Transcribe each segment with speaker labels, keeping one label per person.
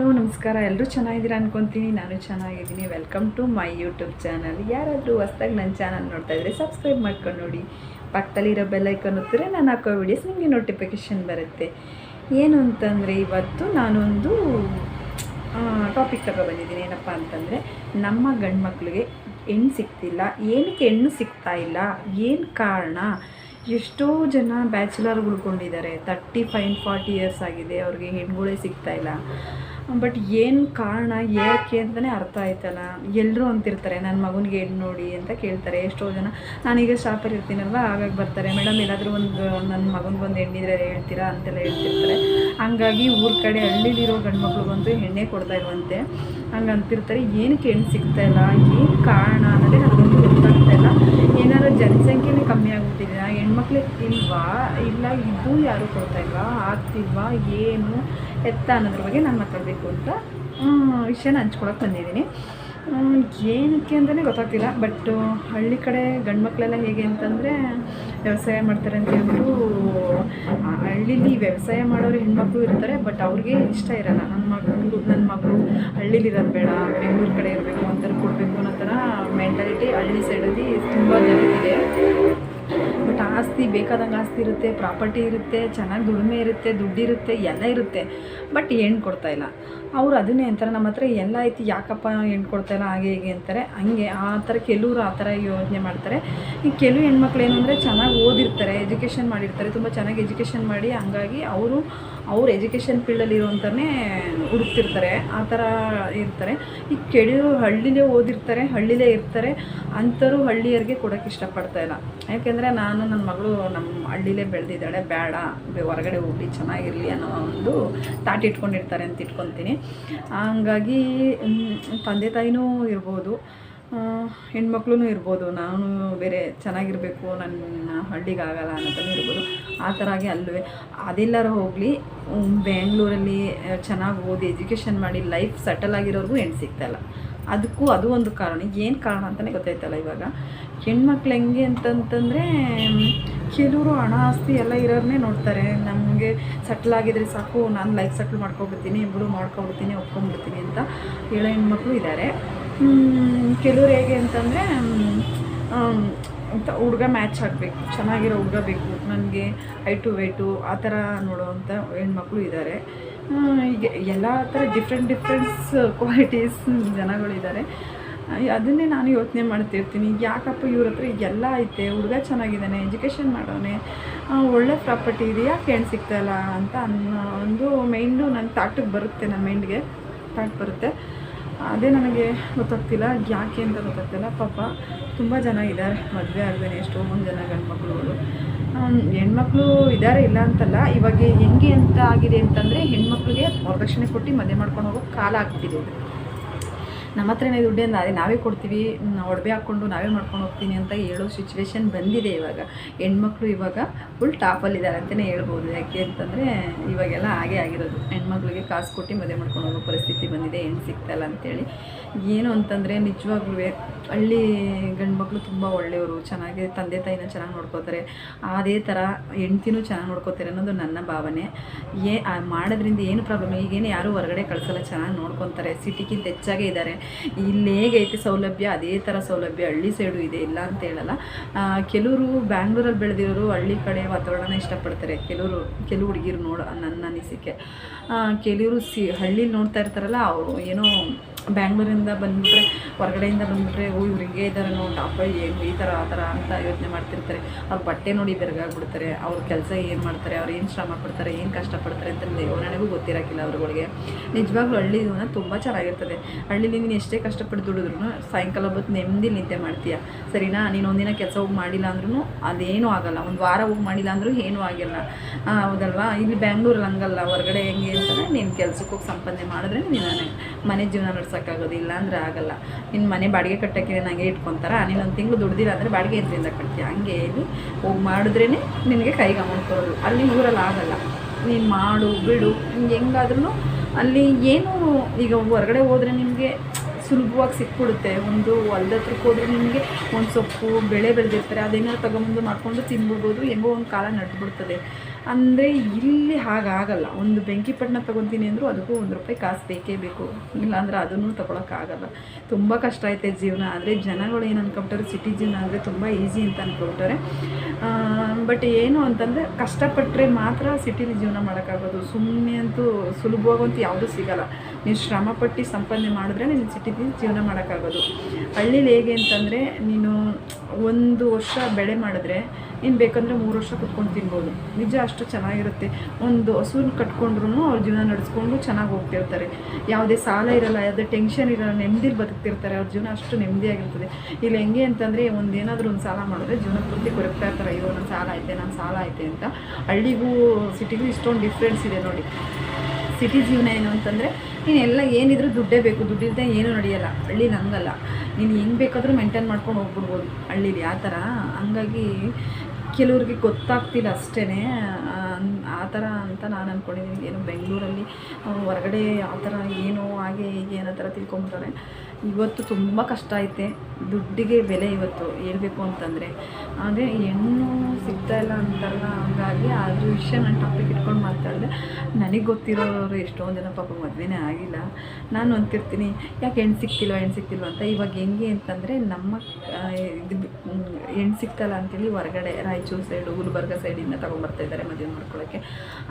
Speaker 1: Hello, ನಮಸ್ಕಾರ. ಎಲ್ಲರೂ ಚೆನ್ನಾಗಿದ್ದೀರಾ ಅನ್ಕೊತೀನಿ. ನಾನು ಚೆನ್ನಾಗಿದ್ದೀನಿ. Welcome to my YouTube channel ಯಾರಾದರೂ ಹೊಸ್ದಾಗಿ ನನ್ನ ಚಾನಲ್ ನೋಡ್ತಾ ಇದ್ದರೆ ಸಬ್ಸ್ಕ್ರೈಬ್ ಮಾಡ್ಕೊಂಡು ನೋಡಿ. ಪಕ್ಕದಲ್ಲಿರೋ ಬೆಲ್ಲೈಕನ್ ಹೊತ್ತರೆ ನಾನು ಹಾಕೋ ವಿಡಿಯೋಸ್ ನಿಮಗೆ ನೋಟಿಫಿಕೇಷನ್ ಬರುತ್ತೆ. ಏನು ಅಂತಂದರೆ, ಇವತ್ತು ನಾನೊಂದು ಟಾಪಿಕ್ ತಗೊಬಂದಿದ್ದೀನಿ ಏನಪ್ಪ ಅಂತಂದರೆ, ನಮ್ಮ ಗಂಡು ಮಕ್ಕಳಿಗೆ ಹೆಣ್ಣು ಸಿಗ್ತಿಲ್ಲ. ಏನಕ್ಕೆ ಹೆಣ್ಣು ಸಿಗ್ತಾ ಇಲ್ಲ? ಏನು ಕಾರಣ? ಎಷ್ಟೋ ಜನ ಬ್ಯಾಚುಲರ್ ಉಳ್ಕೊಂಡಿದ್ದಾರೆ ತರ್ಟಿ ಫೈವ್ ಫಾರ್ಟಿ ಇಯರ್ಸ್ ಆಗಿದೆ. ಅವ್ರಿಗೆ ಹೆಣ್ಣುಗಳೇ ಸಿಗ್ತಾ ಇಲ್ಲ. ಬಟ್ ಏನು ಕಾರಣ, ಯಾಕೆ ಅಂತಲೇ ಅರ್ಥ ಆಯ್ತಲ್ಲ. ಎಲ್ಲರೂ ಅಂತಿರ್ತಾರೆ ನನ್ನ ಮಗನಿಗೆ ಹೆಣ್ಣು ನೋಡಿ ಅಂತ ಕೇಳ್ತಾರೆ. ಎಷ್ಟೋ ಜನ, ನಾನೀಗ ಶಾಪಲ್ಲಿ ಇರ್ತೀನಲ್ವ, ಆಗಾಗ ಬರ್ತಾರೆ. ಮೇಡಮ್ ಎಲ್ಲಾದರೂ ಒಂದು ನನ್ನ ಮಗನಿಗೆ ಒಂದು ಹೆಣ್ಣಿದ್ರೆ ಹೇಳ್ತೀರಾ? ಅಂತೆಲ್ಲ ಹೇಳ್ತಿರ್ತಾರೆ. ಹಂಗಾಗಿ ಊರ ಕಡೆ ಹಳ್ಳಿಲಿರೋ ಗಂಡು ಮಕ್ಳಿಗಂತೂ ಹೆಣ್ಣೆ ಕೊಡ್ತಾ ಇರುವಂತೆ. ಹಂಗೆ ಅಂತಿರ್ತಾರೆ. ಏನಕ್ಕೆ ಹೆಣ್ಣು ಸಿಗ್ತಾ ಇಲ್ಲ? ಏನು ಕಾರಣ ಅನ್ನೋದೇ ನನಗೊಂದು ಏನಾದ್ರು ಜನಸಂಖ್ಯೆನೇ ಕಮ್ಮಿ ಆಗ್ಬಿಟ್ಟಿದೆ. ಹೆಣ್ಮಕ್ಳು ಇಲ್ವಾ? ಇಲ್ಲ, ಇದು ಯಾರು ಕೊಡ್ತಾ ಇಲ್ವಾ? ಆಗ್ತಿಲ್ವಾ? ಏನು? ಎತ್ತ ಅನ್ನೋದ್ರ ಬಗ್ಗೆ ನಾನು ಮಾತಾಡಬೇಕು ಅಂತ ವಿಷಯನ ಹಂಚ್ಕೊಳಕ್ಕೆ ಬಂದಿದ್ದೀನಿ. ಏನಕ್ಕೆ ಅಂತಲೇ ಗೊತ್ತಾಗ್ತಿಲ್ಲ ಬಟ್ ಹಳ್ಳಿ ಕಡೆ ಗಂಡು ಮಕ್ಕಳೆಲ್ಲ ಹೇಗೆ ಅಂತಂದರೆ ವ್ಯವಸಾಯ ಮಾಡ್ತಾರೆ ಅಂತ ಹೇಳ್ಬಿಟ್ಟು ಹಳ್ಳಿಲಿ ವ್ಯವಸಾಯ ಮಾಡೋರು ಹೆಣ್ಮಕ್ಳು ಇರ್ತಾರೆ ಬಟ್ ಅವ್ರಿಗೆ ಇಷ್ಟ ಇರಲ್ಲ. ನನ್ನ ಮಗಳು ನನ್ನ ಮಗಳು ಹಳ್ಳಿಲಿರೋದು ಬೇಡ, ಬೆಂಗಳೂರು ಕಡೆ ಇರಬೇಕು ಅಂತ ಕೊಡಬೇಕು ಅನ್ನೋ ಥರ ಮೆಂಟಾಲಿಟಿ ಹಳ್ಳಿ ಸೈಡಲ್ಲಿ ತುಂಬ ಜನ ಬಟ್ ಆಸ್ತಿ, ಬೇಕಾದಂಗೆ ಆಸ್ತಿ ಇರುತ್ತೆ, ಪ್ರಾಪರ್ಟಿ ಇರುತ್ತೆ, ಚೆನ್ನಾಗಿ ದುಡಿಮೆ ಇರುತ್ತೆ, ದುಡ್ಡಿರುತ್ತೆ, ಎಲ್ಲ ಇರುತ್ತೆ. ಬಟ್ ಹೆಣ್ಣು ಕೊಡ್ತಾ ಇಲ್ಲ. ಅವ್ರು ಅದನ್ನೇ ಅಂತಾರೆ, ನಮ್ಮ ಹತ್ರ ಎಲ್ಲ ಐತಿ, ಯಾಕಪ್ಪ ಹೆಣ್ಣು ಕೊಡ್ತಾ ಇಲ್ಲ, ಹಾಗೆ ಹೀಗೆ ಅಂತಾರೆ. ಹಂಗೆ ಆ ಥರ ಕೆಲವರು ಆ ಥರ ಯೋಚನೆ ಮಾಡ್ತಾರೆ. ಈ ಕೆಲವು ಹೆಣ್ಮಕ್ಳು ಏನು ಅಂದರೆ ಚೆನ್ನಾಗಿ ಓದಿರ್ತಾರೆ, ಎಜುಕೇಷನ್ ಮಾಡಿರ್ತಾರೆ, ತುಂಬ ಚೆನ್ನಾಗಿ ಎಜುಕೇಷನ್ ಮಾಡಿ ಹಂಗಾಗಿ ಅವರು ಅವ್ರು ಎಜುಕೇಷನ್ ಫೀಲ್ಡಲ್ಲಿ ಇರುವಂಥನೇ ಹುಡುಕ್ತಿರ್ತಾರೆ, ಆ ಥರ ಇರ್ತಾರೆ. ಈ ಕೆಳರು ಹಳ್ಳಿಲೇ ಓದಿರ್ತಾರೆ, ಹಳ್ಳಿಲೇ ಇರ್ತಾರೆ, ಅಂಥವ್ರು ಹಳ್ಳಿಯರಿಗೆ ಕೊಡೋಕ್ಕೆ ಇಷ್ಟಪಡ್ತಾ ಇಲ್ಲ. ಯಾಕೆಂದರೆ ನಾನು ನನ್ನ ಮಗಳು ನಮ್ಮ ಹಳ್ಳಿಲೇ ಬೆಳೆದಿದ್ದಾಳೆ, ಬೇಡ ಹೊರಗಡೆ ಹೋಗಿ ಚೆನ್ನಾಗಿರಲಿ ಅನ್ನೋ ಒಂದು ತಾಟ್ ಇಟ್ಕೊಂಡಿರ್ತಾರೆ ಅಂತ ಇಟ್ಕೊತೀನಿ. ಹಂಗಾಗಿ ತಂದೆ ತಾಯಿನೂ ಇರ್ಬೋದು. ಹೆಣ್ಮಕ್ಳು ಇರ್ಬೋದು. ನಾನು ಬೇರೆ ಚೆನ್ನಾಗಿರಬೇಕು ನನ್ನ ಹಳ್ಳಿಗೆ ಆಗಲ್ಲ ಅನ್ನೋದನ್ನು ಇರ್ಬೋದು. ಆ ಥರ ಆಗಿ ಅಲ್ಲವೇ. ಅದೆಲ್ಲರ ಹೋಗಲಿ ಬೆಂಗಳೂರಲ್ಲಿ ಚೆನ್ನಾಗಿ ಓದಿ ಎಜುಕೇಷನ್ ಮಾಡಿ ಲೈಫ್ ಸೆಟಲ್ ಆಗಿರೋರ್ಗೂ ಹೆಣ್ಣು ಸಿಗ್ತಾಯಿಲ್ಲ ಅದಕ್ಕೂ ಅದು ಒಂದು ಕಾರಣ. ಏನು ಕಾರಣ ಅಂತಲೇ ಗೊತ್ತಾಯ್ತಲ್ಲ ಇವಾಗ. ಹೆಣ್ಮಕ್ಳು ಹೆಂಗೆ ಅಂತಂತಂದರೆ, ಕೆಲವರು ಹಣ ಆಸ್ತಿ ಎಲ್ಲ ಇರೋರನ್ನೇ ನೋಡ್ತಾರೆ. ನಮಗೆ ಸೆಟ್ಲ್ ಆಗಿದ್ರೆ ಸಾಕು, ನಾನು ಲೈಫ್ ಸೆಟ್ಲ್ ಮಾಡ್ಕೊಬಿಡ್ತೀನಿ, ಬಿಡು ಮಾಡ್ಕೊಬಿಡ್ತೀನಿ ಒಪ್ಕೊಂಡ್ಬಿಡ್ತೀನಿ ಅಂತ ಹೇಳೋ ಹೆಣ್ಮಕ್ಳು ಇದ್ದಾರೆ ಕೆಲವ್ರು ಹೇಗೆ ಅಂತಂದರೆ ಅಂತ ಹುಡುಗ ಮ್ಯಾಚ್ ಆಗಬೇಕು, ಚೆನ್ನಾಗಿರೋ ಹುಡುಗ ಬೇಕು, ನನಗೆ ಹೈಟು ವೆಯ್ಟು ಆ ಥರ ನೋಡೋವಂಥ ಹೆಣ್ಮಕ್ಳು ಇದ್ದಾರೆ ಈಗ ಎಲ್ಲ ಥರ ಡಿಫ್ರೆಂಟ್ ಡಿಫ್ರೆಂಟ್ಸ್ ಕ್ವಾಲಿಟೀಸ್ ಜನಗಳಿದ್ದಾರೆ ಅದನ್ನೇ ನಾನು ಯೋಚನೆ ಮಾಡ್ತಿರ್ತೀನಿ, ಯಾಕಪ್ಪ ಇವ್ರ ಹತ್ರ ಎಲ್ಲ ಐತೆ, ಹುಡುಗ ಚೆನ್ನಾಗಿದ್ದಾನೆ ಎಜುಕೇಷನ್ ಮಾಡೋನೆ ಒಳ್ಳೆ ಪ್ರಾಪರ್ಟಿ ಇದೆ, ಯಾಕೆ ಹೆಣ್ಣು ಸಿಗ್ತಾಯಿಲ್ಲ ಅಂತ ಅನ್ನೋ ಒಂದು ಮೈಂಡು ನನ್ನ ತಾಟಿಗೆ ಬರುತ್ತೆ ನನ್ನ ಮೈಂಡ್ಗೆ ತಾಟ್ ಬರುತ್ತೆ. ಅದೇ ನನಗೆ ಗೊತ್ತಾಗ್ತಿಲ್ಲ, ಯಾಕೆ ಅಂತ ಗೊತ್ತಾಗ್ತಿಲ್ಲ. ಪಾಪ ತುಂಬ ಜನ ಇದ್ದಾರೆ, ಮದುವೆ ಆಗದೇನೆ ಎಷ್ಟೊಂದು ಜನ ಗಂಡು ಮಕ್ಕಳುಗಳು ಹೆಣ್ಮಕ್ಳು ಇದ್ದಾರೆ ಇಲ್ಲ ಅಂತಲ್ಲ, ಇವಾಗ ಹೆಂಗೆ ಅಂತ ಆಗಿದೆ ಅಂತಂದರೆ ಹೆಣ್ಮಕ್ಳಿಗೆ ವರದಕ್ಷಿಣೆ ಕೊಟ್ಟು ಮದುವೆ ಮಾಡ್ಕೊಂಡು ಹೋಗೋ ಕಾಲ ಆಗ್ತಿದೆ. ನಮ್ಮ ಹತ್ರನೇ ದುಡ್ಡಿಂದ ಅದೇ ನಾವೇ ಕೊಡ್ತೀವಿ ಒಡವೆ ಹಾಕ್ಕೊಂಡು ನಾವೇ ಮಾಡ್ಕೊಂಡು ಹೋಗ್ತೀನಿ ಅಂತ ಹೇಳೋ ಸಿಚುವೇಶನ್ ಬಂದಿದೆ ಇವಾಗ. ಹೆಣ್ಮಕ್ಳು ಇವಾಗ ಫುಲ್ ಟಾಪಲ್ಲಿದ್ದಾರೆ ಅಂತಲೇ ಹೇಳ್ಬೋದು. ಯಾಕೆ ಅಂತಂದರೆ ಇವಾಗೆಲ್ಲ ಹಾಗೆ ಆಗಿರೋದು. ಹೆಣ್ಮಕ್ಳಿಗೆ ಕಾಸು ಕೊಟ್ಟು ಮದುವೆ ಮಾಡ್ಕೊಂಡು ಹೋಗೋ ಪರಿಸ್ಥಿತಿ ಬಂದಿದೆ, ಹೆಣ್ಣು ಸಿಗ್ತಲ್ಲ ಅಂತೇಳಿ. ಏನು ಅಂತಂದರೆ ನಿಜವಾಗ್ಲೂ ಹಳ್ಳಿ ಗಂಡು ಮಕ್ಕಳು ತುಂಬ ಒಳ್ಳೆಯವರು, ಚೆನ್ನಾಗಿ ತಂದೆ ತಾಯಿನ ಚೆನ್ನಾಗಿ ನೋಡ್ಕೋತಾರೆ ಅದೇ ಥರ ಹೆಂಡ್ತಿನೂ ಚೆನ್ನಾಗಿ ನೋಡ್ಕೋತಾರೆ ಅನ್ನೋದು ನನ್ನ ಭಾವನೆ. ಏ ಮಾಡೋದ್ರಿಂದ ಏನು ಪ್ರಾಬ್ಲಮ್ ಈಗೇನು ಯಾರೂ ಹೊರಗಡೆ ಕಳಿಸಲ್ಲ, ಚೆನ್ನಾಗಿ ನೋಡ್ಕೊತಾರೆ ಸಿಟಿಗಿಂತ ಹೆಚ್ಚಾಗೇ ಇದ್ದಾರೆ. ಇಲ್ಲಿ ಹೇಗೈತೆ ಸೌಲಭ್ಯ, ಅದೇ ಥರ ಸೌಲಭ್ಯ ಹಳ್ಳಿ ಸೈಡು ಇದೆ, ಇಲ್ಲ ಅಂತ ಹೇಳಲ್ಲ. ಕೆಲವರು ಬ್ಯಾಂಗ್ಳೂರಲ್ಲಿ ಬೆಳೆದಿರೋರು ಹಳ್ಳಿ ಕಡೆ ವಾತಾವರಣ ಇಷ್ಟಪಡ್ತಾರೆ. ಕೆಲವರು, ಕೆಲವು ಹುಡುಗಿರು ನೋಡ ನನ್ನ ಅನಿಸಿಕೆ. ಕೆಲವರು ಸಿ, ಹಳ್ಳಿಲಿ ನೋಡ್ತಾ ಇರ್ತಾರಲ್ಲ, ಅವರು ಏನೋ ಬ್ಯಾಂಗ್ಳೂರಿಂದ ಬಂದುಬಿಟ್ರೆ, ಹೊರಗಡೆಯಿಂದ ಬಂದುಬಿಟ್ರೆ, ಓ ಇವ್ರು ಹಿಂಗೆ ಇದ್ದಾರೆ ನೋಡಿ ಟಾಪ ಏನು, ಈ ಥರ, ಆ ಥರ ಅಂತ ಯೋಚನೆ ಮಾಡ್ತಿರ್ತಾರೆ. ಅವ್ರು ಬಟ್ಟೆ ನೋಡಿ ಬೆರಗಾಗ್ಬಿಡ್ತಾರೆ. ಅವ್ರ ಕೆಲಸ ಏನು ಮಾಡ್ತಾರೆ, ಅವ್ರು ಏನು ಶ್ರಮ ಪಡ್ತಾರೆ, ಏನು ಕಷ್ಟಪಡ್ತಾರೆ ಅಂತ ನನಗೂ ಗೊತ್ತಿರೋಕ್ಕಿಲ್ಲ ಅವ್ರಗಳಿಗೆ. ನಿಜವಾಗ್ಲೂ ಹಳ್ಳಿ ಜೀವನ ತುಂಬ ಚೆನ್ನಾಗಿರ್ತದೆ. ಹಳ್ಳಿಲಿ ನೀನು ಎಷ್ಟೇ ಕಷ್ಟಪಟ್ಟು ದುಡಿದ್ರು ಸಾಯಂಕಾಲ ಹೊತ್ತು ನೆಮ್ಮದಿ ನಿದ್ದೆ ಮಾಡ್ತೀಯ. ಸರಿನಾ, ನೀನು ಒಂದಿನ ಕೆಲಸ ಹೋಗಿ ಮಾಡಿಲ್ಲ ಅಂದ್ರೂ ಅದೇನೂ ಆಗಲ್ಲ. ಒಂದು ವಾರ ಹೋಗಿ ಮಾಡಿಲ್ಲ ಅಂದರೂ ಏನೂ ಆಗಿಲ್ಲ. ಹೌದಲ್ವಾ? ಇಲ್ಲಿ ಬ್ಯಾಂಗ್ಳೂರಲ್ಲಿ ಹಂಗಲ್ಲ. ಹೊರಗಡೆ ಹೆಂಗೆ ಅಂತಂದರೆ ನೀನು ಕೆಲಸಕ್ಕೆ ಹೋಗಿ ಸಂಪಾದನೆ ಮಾಡಿದ್ರೆ ನೀನು ಮನೆ ಜೀವನ ನಡ್ಸೋಕ್ಕಾಗೋದು ಇಲ್ಲ ಅಂದರೆ ಆಗಲ್ಲ. ನಿನ್ನ ಮನೆ ಬಾಡಿಗೆ ಕಟ್ಟೋಕ್ಕೆ ನಂಗೆ ಇಟ್ಕೊತಾರ, ನೀನು ಒಂದು ತಿಂಗಳು ದುಡ್ದಿಲ್ಲ ಅಂದರೆ ಬಾಡಿಗೆ ಇದರಿಂದ ಕಟ್ತೀಯ. ಹಂಗೆ ಇಲ್ಲಿ ಹೋಗಿ ಮಾಡಿದ್ರೇ ನಿನಗೆ ಕೈಗೆ ಅಮೌಂಟ್ ಕೊಡೋದು ಅಲ್ಲಿ ಊರಲ್ಲಿ ಆಗಲ್ಲ. ನೀನು ಮಾಡು, ಬಿಡು, ಹಿಂಗೆ ಹೆಂಗಾದ್ರೂ ಅಲ್ಲಿ ಏನು ಈಗ ಹೊರಗಡೆ ಹೋದರೆ ನಿಮಗೆ ಸುಲಭವಾಗಿ ಸಿಕ್ಬಿಡುತ್ತೆ. ಒಂದು ಹೊಲ್ದ ಹತ್ರಕ್ಕೆ ಹೋದರೆ ನಿಮಗೆ ಒಂದು ಸೊಪ್ಪು, ಬೆಳೆ ಬೆಳೆದಿರ್ತಾರೆ, ಅದೇನಾದ್ರು ತಗೊಂಬಂದು ಮಾಡಿಕೊಂಡು ತಿನ್ಬಿಡ್ಬೋದು ಹೆಂಗೋ ಒಂದು ಕಾಲ ನಡೆದ್ಬಿಡ್ತದೆ. ಅಂದರೆ ಇಲ್ಲಿ ಹಾಗಾಗಲ್ಲ. ಒಂದು ಬೆಂಕಿಪಟ್ಟಣ ತೊಗೊತೀನಿ ಅಂದರೂ ಅದಕ್ಕೂ ಒಂದು ರೂಪಾಯಿ ಕಾಸು ಬೇಕೇ ಬೇಕು. ಇಲ್ಲಾಂದ್ರೆ ಅದನ್ನು ತೊಗೊಳಕ್ಕಾಗಲ್ಲ ತುಂಬ ಕಷ್ಟ ಐತೆ ಜೀವನ. ಆದರೆ ಜನಗಳು ಏನು ಅಂದ್ಕೊಬಿಟ್ಟಾರೆ ಸಿಟಿ ಜೀವನ ಅಂದರೆ ತುಂಬ ಈಸಿ ಅಂತ ಅಂದ್ಕೊಬಿಟ್ಟಾರೆ ಬಟ್ ಏನು ಅಂತಂದರೆ ಕಷ್ಟಪಟ್ಟರೆ ಮಾತ್ರ ಸಿಟಿಲಿ ಜೀವನ ಮಾಡೋಕ್ಕಾಗೋದು. ಸುಮ್ಮನೆ ಅಂತೂ ಸುಲಭವಾಗಂತೂ ಯಾವುದೂ ಸಿಗಲ್ಲ. ನೀನು ಶ್ರಮಪಟ್ಟು ಸಂಪಾದನೆ ಮಾಡಿದ್ರೆ ನೀನು ಸಿಟಿಲಿ ಜೀವನ ಮಾಡೋಕ್ಕಾಗೋದು. ಹಳ್ಳಿಲಿ ಹೇಗೆ ಅಂತಂದರೆ ನೀನು ಒಂದು ವರ್ಷ ಬೆಳೆ ಮಾಡಿದ್ರೆ ಇನ್ನು ಬೇಕಂದರೆ ಮೂರು ವರ್ಷ ಕುತ್ಕೊಂಡು ತಿನ್ಬೋದು. ನಿಜ ಅಷ್ಟು ಚೆನ್ನಾಗಿರುತ್ತೆ. ಒಂದು ಹಸುನ ಕಟ್ಕೊಂಡ್ರು ಅವ್ರ ಜೀವನ ನಡೆಸ್ಕೊಂಡು ಚೆನ್ನಾಗಿ ಹೋಗ್ತಿರ್ತಾರೆ. ಯಾವುದೇ ಸಾಲ ಇರಲ್ಲ, ಯಾವುದೇ ಟೆನ್ಷನ್ ಇರಲ್ಲ, ನೆಮ್ಮದಿಲಿ ಬದುಕ್ತಿರ್ತಾರೆ, ಅವ್ರ ಜೀವನ ಅಷ್ಟು ನೆಮ್ಮದಿಯಾಗಿರ್ತದೆ. ಇಲ್ಲಿ ಹೆಂಗೆ ಅಂತಂದರೆ ಒಂದು ಏನಾದರೂ ಒಂದು ಸಾಲ ಮಾಡಿದ್ರೆ ಜೀವನ ಪೂರ್ತಿ ಕೊರಗ್ತಾ ಇರ್ತಾರೆ. ಅಯ್ಯೋ ನನ್ನ ಸಾಲ ಐತೆ ನನ್ನ ಸಾಲ ಐತೆ ಅಂತ. ಹಳ್ಳಿಗೂ ಸಿಟಿಗೂ ಇಷ್ಟೊಂದು ಡಿಫ್ರೆನ್ಸ್ ಇದೆ ನೋಡಿ. ಸಿಟಿ ಜೀವನ ಏನು ಅಂತಂದರೆ, ನೀನು ಎಲ್ಲ ಏನಿದ್ರು ದುಡ್ಡೇ ಬೇಕು ದುಡ್ಡಿಲ್ಲದೆ ಏನೂ ನಡೆಯಲ್ಲ. ಹಳ್ಳಿ ಹಂಗಲ್ಲ ನೀನು ಹೆಂಗೆ ಬೇಕಾದರೂ ಮೇಂಟೈನ್ ಮಾಡ್ಕೊಂಡು ಹೋಗ್ಬಿಡ್ಬೋದು ಹಳ್ಳೀಲಿ. ಆ ಥರ. ಹಂಗಾಗಿ, ಕೆಲವ್ರಿಗೆ ಗೊತ್ತಾಗ್ತಿಲ್ಲ ಅಷ್ಟೇ ಥರ ಅಂತ ನಾನು ಅಂದ್ಕೊಂಡಿದ್ದೀನಿ ಏನು ಬೆಂಗಳೂರಲ್ಲಿ ಹೊರಗಡೆ ಆ ಥರ ಏನೋ, ಹಾಗೆ ಹೀಗೆ ಅನ್ನೋ ಥರ ತಿಳ್ಕೊಂಬಿಡ್ತಾರೆ ಇವತ್ತು ತುಂಬ ಕಷ್ಟ ಐತೆ. ದುಡ್ಡಿಗೆ ಬೆಲೆ ಇವತ್ತು ಹೇಳಬೇಕು ಅಂತಂದರೆ. ಆದರೆ ಹೆಣ್ಣು ಸಿಗ್ತಾ ಇಲ್ಲ ಅಂತಲ್ಲ ಹಾಗಾಗಿ ಅದ್ರ ವಿಷಯ ನಾನು ಟಾಪಿಕ್ ಇಟ್ಕೊಂಡು ಮಾತಾಡಿದೆ ನನಗೆ ಗೊತ್ತಿರೋರು ಎಷ್ಟೊಂದು ಜನ ಪಾಪ ಮದುವೆನೇ ಆಗಿಲ್ಲ. ನಾನು ಅಂತಿರ್ತೀನಿ, ಯಾಕೆ ಹೆಣ್ಣು ಸಿಗ್ತಿಲ್ವ ಹೆಣ್ಣು ಸಿಗ್ತಿಲ್ವ ಅಂತ. ಇವಾಗ ಹೆಂಗೆ ಅಂತಂದರೆ ನಮ್ಮ ಇದು ಹೆಣ್ಣು ಸಿಗ್ತಲ್ಲ ಅಂತೇಳಿ ಹೊರಗಡೆ ರಾಯಚೂರು ಸೈಡು ಗುಲ್ಬರ್ಗ ಸೈಡಿಂದ ತೊಗೊಂಬರ್ತಾ ಇದ್ದಾರೆ ಮದುವೆ ಮಾಡ್ಕೊಳ್ಳೋಕ್ಕೆ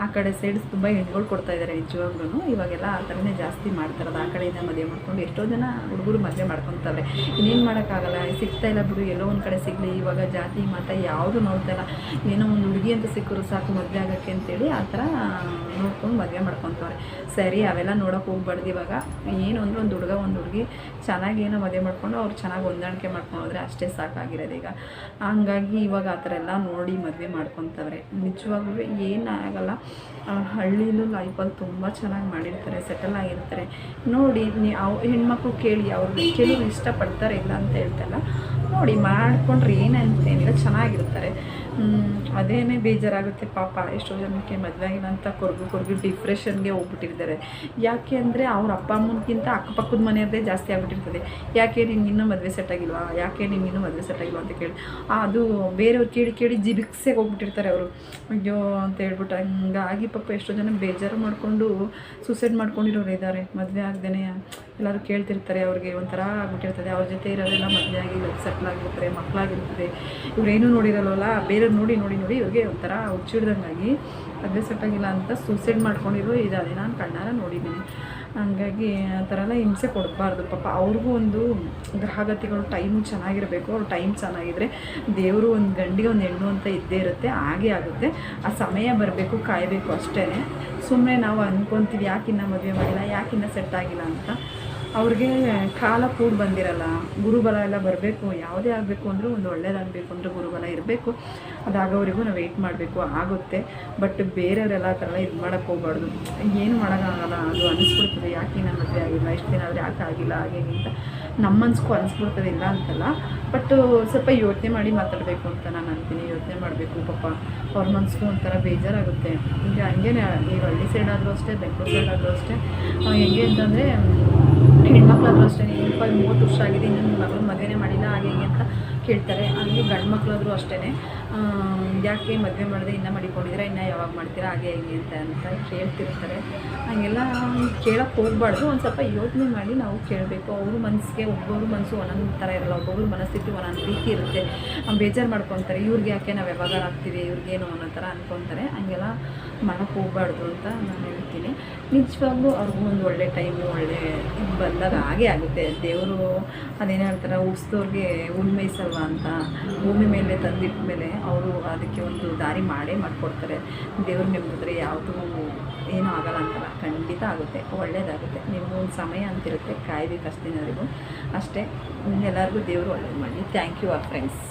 Speaker 1: ಆ ಕಡೆ ಸೈಡ್ಸ್ ತುಂಬ ಹೆಣ್ಗಳು ಕೊಡ್ತಾ ಇದ್ದಾರೆ ನಿಜವಾಗ್ಲೂ ಇವಾಗೆಲ್ಲ ಆ ಥರನೇ ಜಾಸ್ತಿ ಮಾಡ್ತಾರದು ಆ ಕಡೆಯಿಂದ ಮದುವೆ ಮಾಡ್ಕೊಂಡು ಎಷ್ಟೋ ಜನ ಹುಡುಗರು ಮದುವೆ ಮಾಡ್ಕೊತಾವ್ರೆ. ಇನ್ನೇನು ಮಾಡೋಕ್ಕಾಗಲ್ಲ, ಸಿಗ್ತಾ ಇಲ್ಲ ಬಿಡು, ಎಲ್ಲೋ ಒಂದು ಕಡೆ ಸಿಗಲಿ, ಇವಾಗ ಜಾತಿ, ಮತ ಯಾವುದು ನೋಡ್ತಾ ಇಲ್ಲ. ಏನೋ ಒಂದು ಹುಡುಗಿ ಅಂತ ಸಿಕ್ಕರು ಸಾಕು ಮದುವೆ ಆಗೋಕ್ಕೆ ಅಂತೇಳಿ ಆ ಥರ ನೋಡ್ಕೊಂಡು ಮದುವೆ ಮಾಡ್ಕೊತವ್ರೆ. ಸರಿ, ಅವೆಲ್ಲ ನೋಡೋಕೆ ಹೋಗ್ಬಾರ್ದು ಇವಾಗ. ಏನು ಅಂದ್ರೆ ಒಂದು ಹುಡುಗ, ಒಂದು ಹುಡುಗಿ ಚೆನ್ನಾಗಿ ಏನೋ ಮದುವೆ ಮಾಡಿಕೊಂಡು ಅವ್ರು ಚೆನ್ನಾಗಿ ಹೊಂದಾಣಿಕೆ ಮಾಡ್ಕೊಂಡು ಹೋದ್ರೆ ಅಷ್ಟೇ ಸಾಕಾಗಿರೋದು ಈಗ. ಹಂಗಾಗಿ ಇವಾಗ ಆ ಥರ ಎಲ್ಲ ನೋಡಿ ಮದುವೆ ಮಾಡ್ಕೊತವ್ರೆ. ನಿಜವಾಗ್ಲೂ ಏನಾಗಲ್ಲ ಆ, ಹಳ್ಳಿಲೂ ಲೈಫಲ್ಲಿ ತುಂಬ ಚೆನ್ನಾಗಿ ಮಾಡಿರ್ತಾರೆ ಸೆಟಲ್ ಆಗಿರ್ತಾರೆ. ನೋಡಿ ಅವ್ ಹೆಣ್ಮಕ್ಳು ಕೇಳಿ ಅವ್ರು ಕೆಲವರು ಇಷ್ಟಪಡ್ತಾರೆ ಇಲ್ಲ ಅಂತ ಹೇಳ್ತಲ್ಲ ನೋಡಿ ಮಾಡಿಕೊಂಡ್ರೆ ಏನಂತೆ ಅಂದರೆ ಚೆನ್ನಾಗಿರ್ತಾರೆ. ಅದೇನೇ ಬೇಜಾರಾಗುತ್ತೆ, ಪಾಪ ಎಷ್ಟೋ ಜನಕ್ಕೆ ಮದುವೆ ಆಗಿಲ್ಲ ಅಂತ ಕೊರಗು ಕೊರಗು ಡಿಪ್ರೆಷನ್ಗೆ ಹೋಗ್ಬಿಟ್ಟಿರ್ತಾರೆ. ಯಾಕೆ ಅಂದರೆ ಅವ್ರ ಅಪ್ಪ ಅಮ್ಮನಿಗಿಂತ ಅಕ್ಕಪಕ್ಕದ ಮನೆಯವ್ರದ್ದೇ ಜಾಸ್ತಿ ಆಗ್ಬಿಟ್ಟಿರ್ತದೆ. ಯಾಕೆ ನಿಂಗೆ ಇನ್ನೂ ಮದುವೆ ಸೆಟ್ ಆಗಿಲ್ವಾ? ಯಾಕೆ ನಿಮ್ಗೆ ಇನ್ನೂ ಮದುವೆ ಸೆಟ್ ಆಗಿಲ್ವಾ ಅಂತ ಕೇಳಿ. ಅದು ಬೇರೆಯವ್ರು ಕೇಳಿ ಕೇಳಿ ಜಿಬಿಕ್ಸೆಗೆ ಹೋಗ್ಬಿಟ್ಟಿರ್ತಾರೆ ಅವರು. ಅಯ್ಯೋ ಅಂತ ಹೇಳ್ಬಿಟ್ಟು ಹಂಗಾಗಿ ಪಾಪ ಎಷ್ಟೋ ಜನ ಬೇಜಾರು ಮಾಡಿಕೊಂಡು ಸೂಸೈಡ್ ಮಾಡ್ಕೊಂಡಿರೋರು ಇದ್ದಾರೆ. ಮದುವೆ ಆಗ್ದೇ ಎಲ್ಲರೂ ಕೇಳ್ತಿರ್ತಾರೆ ಅವ್ರಿಗೆ, ಒಂಥರ ಆಗ್ಬಿಟ್ಟಿರ್ತದೆ. ಅವ್ರ ಜೊತೆ ಇರೋರೆಲ್ಲ ಮದುವೆ ಆಗಿ ಸೆಟ್ಲ್ ಆಗಿರ್ತಾರೆ ಮಕ್ಕಳಾಗಿರ್ತದೆ ಏನೂ ನೋಡಿರಲ್ವಲ್ಲ? ಬೇರೆ ನೋಡಿ ನೋಡಿ ನೋಡಿ ಇವ್ರಿಗೆ ಒಂಥರ ಹುಚ್ಚಿಡ್ದಂಗಾಗಿ ಅದೇ ಸೆಟ್ ಆಗಿಲ್ಲ ಅಂತ ಸೂಸೈಡ್ ಮಾಡ್ಕೊಂಡಿರೋ ಇದಾದೆ ನಾನು ಕಣ್ಣಾರ ನೋಡಿದ್ದೀನಿ. ಹಂಗಾಗಿ ಆ ಥರ ಎಲ್ಲ ಹಿಂಸೆ ಕೊಡಬಾರ್ದು. ಪಾಪ ಅವ್ರಿಗೂ ಒಂದು ಗ್ರಹಗತಿಗಳು ಟೈಮ್ ಚೆನ್ನಾಗಿರಬೇಕು. ಅವ್ರ ಟೈಮ್ ಚೆನ್ನಾಗಿದ್ರೆ ದೇವರು ಒಂದು ಗಂಡಿಗೆ ಒಂದು ಹೆಣ್ಣು ಅಂತ ಇದ್ದೇ ಇರುತ್ತೆ, ಹಾಗೆ ಆಗುತ್ತೆ. ಆ ಸಮಯ ಬರಬೇಕು, ಕಾಯಬೇಕು ಅಷ್ಟೇ ಸುಮ್ಮನೆ ನಾವು ಅಂದ್ಕೊತೀವಿ ಯಾಕಿನ್ನ ಮದುವೆ ಮಾಡಿಲ್ಲ ಯಾಕಿನ್ನ ಸೆಟ್ ಆಗಿಲ್ಲ ಅಂತ. ಅವ್ರಿಗೆ ಕಾಲ ಕೂಡ ಬಂದಿರಲ್ಲ. ಗುರುಬಲ ಎಲ್ಲ ಬರಬೇಕು, ಯಾವುದೇ ಆಗಬೇಕು ಅಂದರೂ ಒಂದು ಒಳ್ಳೇದಾಗಬೇಕು ಅಂದರೆ ಗುರುಬಲ ಇರಬೇಕು. ಅದಾಗೋವರೆಗೂ ನಾವು ವೆಯ್ಟ್ ಮಾಡಬೇಕು, ಆಗುತ್ತೆ. ಬಟ್ ಬೇರೆಯವರೆಲ್ಲ ಆ ಥರ ಇದು ಮಾಡೋಕ್ಕೆ ಹೋಗ್ಬಾರ್ದು. ಏನು ಮಾಡೋಕ್ಕಾಗಲ್ಲ, ಅದು ಅನಿಸ್ಬಿಡ್ತದೆ. ಯಾಕೆ ನನ್ನ ಮದುವೆ ಆಗಿಲ್ಲ? ಇಷ್ಟು ದಿನ ಆದರೆ ಯಾಕೆ ಆಗಿಲ್ಲ? ಹಾಗೆ ಅಂತ ನಮ್ಮ ಮನ್ಸಿಗೂ ಅನಿಸ್ಬಿಡ್ತದೆ ಇಲ್ಲ ಅಂತಲ್ಲ. ಬಟ್ ಸ್ವಲ್ಪ ಯೋಚನೆ ಮಾಡಿ ಮಾತಾಡಬೇಕು ಅಂತ ನಾನು ಅಂತೀನಿ. ಯೋಚನೆ ಮಾಡಬೇಕು ಪಾಪ. ಅವ್ರ ಮನ್ಸಿಗೂ ಒಂಥರ ಬೇಜಾರಾಗುತ್ತೆ. ಈಗ ಹಂಗೇನೆ ಈಗ ಹಳ್ಳಿ ಸೈಡ್ ಆದರೂ ಅಷ್ಟೇ, ಬೆಂಗಳೂರು ಸೈಡ್ ಅಷ್ಟೇ. ಹೆಂಗೆ ಅಂತಂದರೆ ಹೆಣ್ಮಕ್ಳಾದ್ರೂ ಅಷ್ಟೇ ಇಪ್ಪತ್ತು ಮೂವತ್ತು ವರ್ಷ ಆಗಿದೆ, ಇನ್ನೂ ನಿಮ್ಮ ಮಗಳು ಮದುವೆನೇ ಮಾಡಿಲ್ಲ, ಹಾಗೆ ಹೀಗೆ ಅಂತ ಕೇಳ್ತಾರೆ. ಗಂಡು ಮಕ್ಕಳಾದರೂ ಅಷ್ಟೇ ಯಾಕೆ ಮದುವೆ ಮಾಡಿದೆ ಇನ್ನೂ ಮಾಡಿಕೊಂಡಿದ್ದೀರಾ, ಇನ್ನೂ ಯಾವಾಗ ಮಾಡ್ತೀರಾ, ಹಾಗೆ ಹೀಗೆ ಅಂತ ಅಂತ ಕೇಳ್ತಿರ್ತಾರೆ ಹಂಗೆಲ್ಲ ಕೇಳೋಕ್ಕೆ ಹೋಗ್ಬಾರ್ದು, ಒಂದು ಸ್ವಲ್ಪ ಯೋಚನೆ ಮಾಡಿ ನಾವು ಕೇಳಬೇಕು. ಅವ್ರ ಮನಸ್ಸಿಗೆ ಒಬ್ಬೊಬ್ರ ಮನಸ್ಸು ಒಂದೊಂದು ಥರ ಇರಲ್ಲ, ಒಬ್ಬೊಬ್ರ ಮನಸ್ಥಿತಿ ಒಂದೊಂದು ರೀತಿ ಇರುತ್ತೆ. ಬೇಜಾರು ಮಾಡ್ಕೊತಾರೆ, ಇವ್ರಿಗೆ ಯಾಕೆ ನಾವು ಯಾವಾಗ ಆಗ್ತೀವಿ ಇವ್ರಿಗೇನು ಅನ್ನೋ ಥರ ಅಂದ್ಕೊತಾರೆ ಹಂಗೆಲ್ಲ ಮಾಡೋಕ್ಕೆ ಹೋಗ್ಬಾರ್ದು ಅಂತ ನಾನು ಹೇಳ್ತೀನಿ. ನಿಜವಾಗ್ಲೂ ಅವ್ರಿಗೂ ಒಂದು ಒಳ್ಳೆ ಟೈಮು ಒಳ್ಳೆ ಇದು ಬಂದಾಗ ಹಾಗೆ ಆಗುತ್ತೆ. ದೇವರು ಅದೇನು ಹೇಳ್ತಾರೆ ಉಡ್ಸ್ದವ್ರಿಗೆ ಉಣ್ಮೈಸಲ್ವ ಅಂತ ಭೂಮಿ ಮೇಲೆ ತಂದಿಟ್ಟ ಮೇಲೆ ಅವರು ಅದಕ್ಕೆ ಒಂದು ದಾರಿ ಮಾಡೇ ಮಾಡಿಕೊಡ್ತಾರೆ. ದೇವ್ರ ನೆಮ್ಮದಿದ್ರೆ ಯಾವುದೂ ಏನೂ ಆಗಲ್ಲ ಅಂತಲ್ಲ, ಖಂಡಿತ ಆಗುತ್ತೆ, ಒಳ್ಳೇದಾಗುತ್ತೆ. ನಿಮಗೊಂದು ಸಮಯ ಅಂತಿರುತ್ತೆ ಕಾಯ್ಬೇಕು ಅಷ್ಟು ಅಷ್ಟೇ ಎಲ್ಲರಿಗೂ ದೇವರು ಒಳ್ಳೇದು ಮಾಡಿ ಥ್ಯಾಂಕ್ ಯು ಆ ಫ್ರೆಂಡ್ಸ್